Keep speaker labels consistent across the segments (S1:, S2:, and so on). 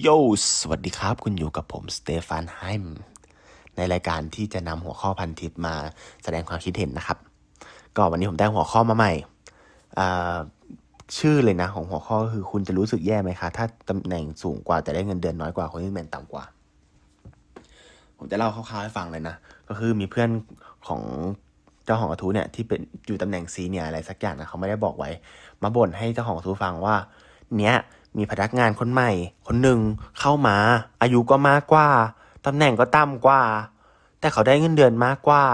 S1: โยสวัสดีครับ คุณอยู่กับผมสเตฟานไฮม์ในรายการที่จะนำหัวข้อพันทิปมาแสดงความคิดเห็นนะครับ ก็วันนี้ผมได้หัวข้อมาใหม่ชื่อเลยนะของหัวข้อก็คือคุณจะรู้สึกแย่ไหมคะ ถ้าตำแหน่งสูงกว่าแต่ได้เงินเดือนน้อยกว่าคนที่ตำแหน่งต่ำกว่า ผมจะเล่าคร่าวๆให้ฟังเลยนะ ก็คือมีเพื่อนของเจ้าของกระทู้เนี่ยที่เป็นอยู่ตำแหน่งซีเนียอะไรสักอย่างนะเขาไม่ได้บอกไว้ มาบ่นให้เจ้าของกระทู้ฟังว่า เนี้ย มีพนักงานคนใหม่ คนหนึ่งเข้ามา อายุก็มากกว่าตำแหน่งก็ต่ำกว่า แต่เขาได้เงินเดือนมากกว่า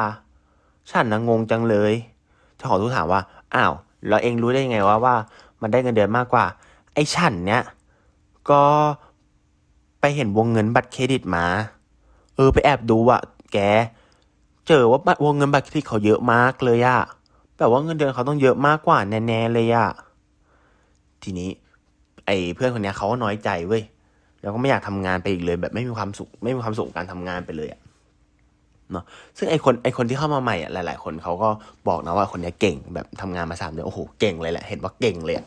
S1: ฉันนะงงจังเลยเจ้าของกระทู้ถามว่าอ้าวแล้วเองรู้ได้ยังไงว่าว่า มันได้เงินเดือนมากกว่า ไอ้ฉันเนี้ยก็ไปเห็นวงเงินบัตรเครดิตมา เออไปแอบดูอะแก เจอว่าบัตรวงเงินบัตรเครดิตเขาเยอะมากเลยอะแบบว่าเงินเดือนเขาต้องเยอะมากกว่าแน่ๆเลยอะทีนี้ ไอ้เพื่อนคนนี้เขาก็น้อยใจเว้ยแล้วก็ไม่อยากทำงานไปอีกเลย แบบไม่มีความสุขไม่มีความสุขการทำงานไปเลยอะเนาะซึ่งไอ้คนไอ้คนที่เข้ามาใหม่อะหลาย ๆ คนเขาก็บอกนะว่าคนนี้เก่งแบบทำงานมาสามเดือนโอ้โหเก่งเลยแหละเห็นว่าเก่งเลยอะ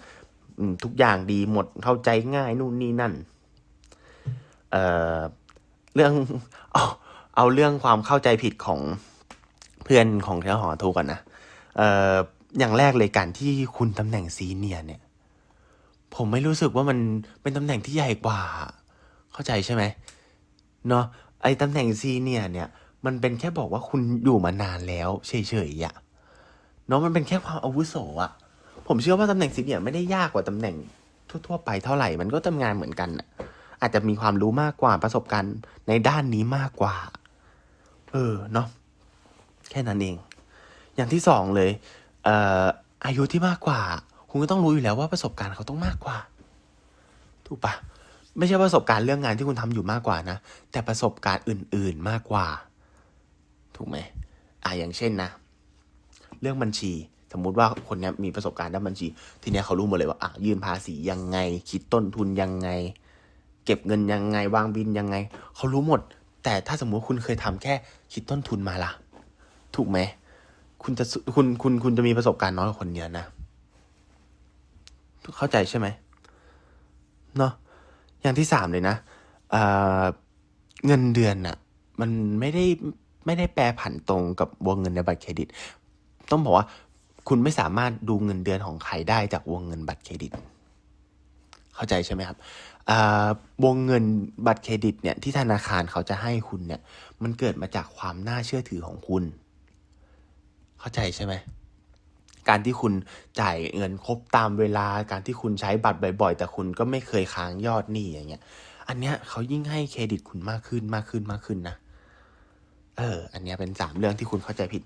S1: อืมทุกอย่างดีหมดเข้าใจง่ายนู่นนี่นั่น เอ่อเรื่องเอาเอาเรื่องความเข้าใจผิดของเพื่อนของเจ้าหอทูก่อนนะเอ่ออย่างแรกเลยการที่คุณตำแหน่งซีเนียร์เนี่ย ผมไม่รู้สึกว่ามันเป็นตำแหน่งที่ใหญ่กว่า เข้าใจใช่ไหมเนาะไอ้ตำแหน่งซีเนียเนี่ย มันเป็นแค่บอกว่าคุณอยู่มานานแล้วเฉยๆอะเนาะมันเป็นแค่ความอาวุโสอะผมเชื่อว่าตำแหน่งซีเนียไม่ได้ยากกว่าตำแหน่งทั่วๆไปเท่าไหร่มันก็ทำงานเหมือนกันอะอาจจะมีความรู้มากกว่าประสบการณ์ในด้านนี้มากกว่า เออเนาะแค่นั้นเอง อย่างที่สองเลยเอ่ออายุที่มากกว่า คุณก็ต้องรู้อยู่แล้วว่าประสบการณ์เขาต้องมากกว่า ถูกปะไม่ใช่ประสบการณ์เรื่องงานที่คุณทำอยู่มากกว่านะ แต่ประสบการณ์อื่น ๆมากกว่า ถูกไหมอ่าอย่างเช่นนะ เรื่องบัญชี สมมุติว่าคนนี้มีประสบการณ์ด้านบัญชี ทีนี้เขารู้หมดเลยว่าอะยื่นภาษียังไง คิดต้นทุนยังไง เก็บเงินยังไง วางบินยังไง เขารู้หมด แต่ถ้าสมมุติคุณเคยทำแค่คิดต้นทุนมาล่ะ ถูกไหมคุณจะคุณคุณคุณจะมีประสบการณ์น้อยกว่าคนเนี้ยนะ เข้าใจใช่ไหมเนาะอย่างที่สามเลยนะเเงินเดือนน่ะมันไม่ได้ไม่ได้แปรผันตรงกับวงเงินในบัตรเครดิต ต้องบอกว่าคุณไม่สามารถดูเงินเดือนของใครได้จากวงเงินบัตรเครดิต เข้าใจใช่ไหมครับวงเงินบัตรเครดิตเนี่ยที่ธนาคารเขาจะให้คุณเนี่ย มันเกิดมาจากความน่าเชื่อถือของคุณ เข้าใจใช่ไหม การที่คุณจ่ายเงินครบตามเวลา การที่คุณใช้บัตรบ่อย ๆ แต่คุณก็ไม่เคยค้างยอดหนี้อย่างเงี้ย อันเนี้ยเขายิ่งให้เครดิตคุณมากขึ้นมากขึ้นมากขึ้นนะ เออ อันเนี้ยเป็นสามเรื่องที่คุณเข้าใจผิด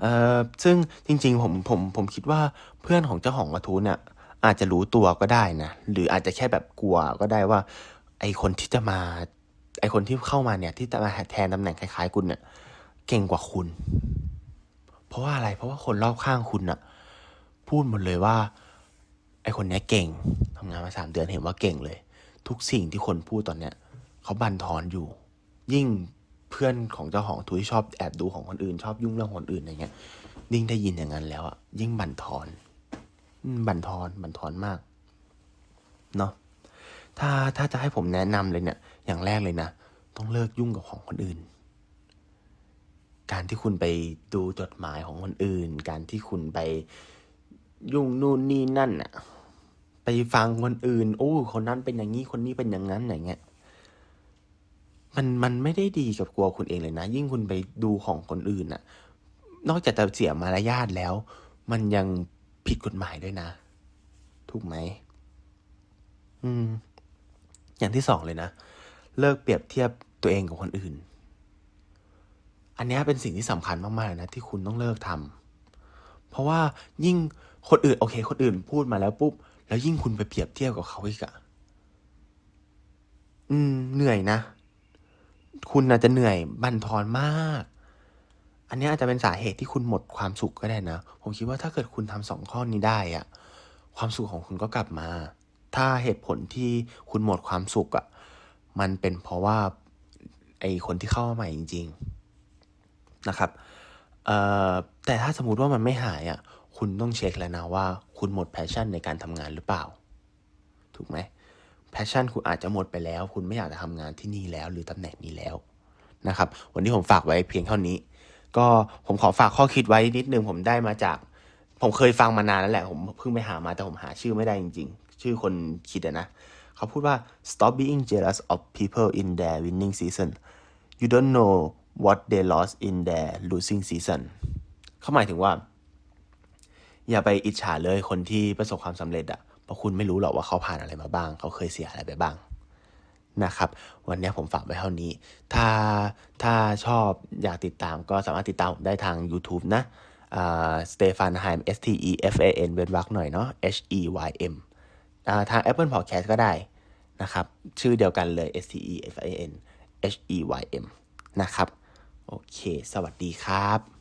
S1: เอ่อ ซึ่งจริง ๆ ผมผมผมคิดว่าเพื่อนของเจ้าของกระทู้เนี่ยอาจจะรู้ตัวก็ได้นะ หรืออาจจะแค่แบบกลัวก็ได้ว่า ไอคนที่จะมา ไอคนที่เข้ามาเนี่ย ที่จะมาแทนตำแหน่งคล้ายๆ คุณเนี่ย เก่งกว่าคุณ ราะว่าอะไร เพราะว่าคนรอบข้างคุณอะพูดหมดเลยว่า ไอคนนี้เก่งทำงานมาสามเดือนเห็นว่าเก่งเลย ทุกสิ่งที่คนพูดตอนเนี้ยเขาบันทอนอยู่ ยิ่งเพื่อนของเจ้าของทุยชอบแอบดูของคนอื่น ชอบยุ่งเรื่องคนอื่นอะไรเงี้ยยิ่งได้ยินอย่างนั้นแล้วอะยิ่งบันทอนบันทอนบันทอนมากเนาะถ้าถ้าจะให้ผมแนะนำเลยเนี่ย อย่างแรกเลยนะ ต้องเลิกยุ่งกับของคนอื่น การที่คุณไปดูจดหมายของคนอื่น การที่คุณไปยุ่งนู่นนี่นั่นน่ะไปฟังคนอื่น โอ้คนนั้นเป็นอย่างนี้คนนี้เป็นอย่างนั้นอย่างเงี้ยมันมันไม่ได้ดีกับตัวคุณเองเลยนะ ยิ่งคุณไปดูของคนอื่นน่ะนอกจากจะเสียมารยาทแล้ว มันยังผิดกฎหมายด้วยนะ ถูกไหมอืม อย่างที่สองเลยนะ เลิกเปรียบเทียบตัวเองกับคนอื่น อันนี้เป็นสิ่งที่สำคัญมากๆเลยนะที่คุณต้องเลิกทำเพราะว่ายิ่งคนอื่นโอเค คนอื่นพูดมาแล้วปุ๊บ แล้วยิ่งคุณไปเปรียบเทียบกับเขาอีกอะอืม เหนื่อยนะ คุณอาจจะเหนื่อยบั่นทอนมาก อันนี้อาจจะเป็นสาเหตุที่คุณหมดความสุขก็ได้นะ ผมคิดว่าถ้าเกิดคุณทำสองข้อนี้ได้อะความสุขของคุณก็กลับมา ถ้าเหตุผลที่คุณหมดความสุขอะมันเป็นเพราะว่า ไอคนที่เข้ามาใหม่จริง ๆ นะครับแต่ถ้าสมมติว่ามันไม่หายอะคุณต้องเช็คแล้วนะว่า คุณหมดแพชชั่นในการทำงานหรือเปล่า ถูกไหมแพชชั่นคุณอาจจะหมดไปแล้ว คุณไม่อยากจะทำงานที่นี่แล้ว หรือตำแหน่งนี้แล้วนะครับวันนี้ผมฝากไว้เพียงเท่านี้ ก็ผมขอฝากข้อคิดไว้นิดนึงผมได้มาจาก ผมเคยฟังมานานแล้วแหละ ผมเพิ่งไปหามาแต่ผมหาชื่อไม่ได้จริง ๆ ชื่อคนคิดนะ เขาพูดว่า stop being jealous of people in their winning season you don't know what they lost in their losing season เขาหมายถึงว่า อย่าไปอิจฉาเลยคนที่ประสบความสำเร็จอะเพราะคุณไม่รู้หรอกว่าเขาผ่านอะไรมาบ้าง เขาเคยเสียอะไรไปบ้างนะครับ วันนี้ผมฝากไว้เท่านี้ ถ้าถ้าชอบอยากติดตามก็สามารถติดตามผมได้ทาง YouTube นะสเตฟานไฮม์ S T E F A N เว้นวรรคหน่อยเนาะ H E Y M อ่าทาง Apple Podcast ก็ได้นะครับ ชื่อเดียวกันเลย S T E F A N H E Y M นะครับ โอเค สวัสดีครับ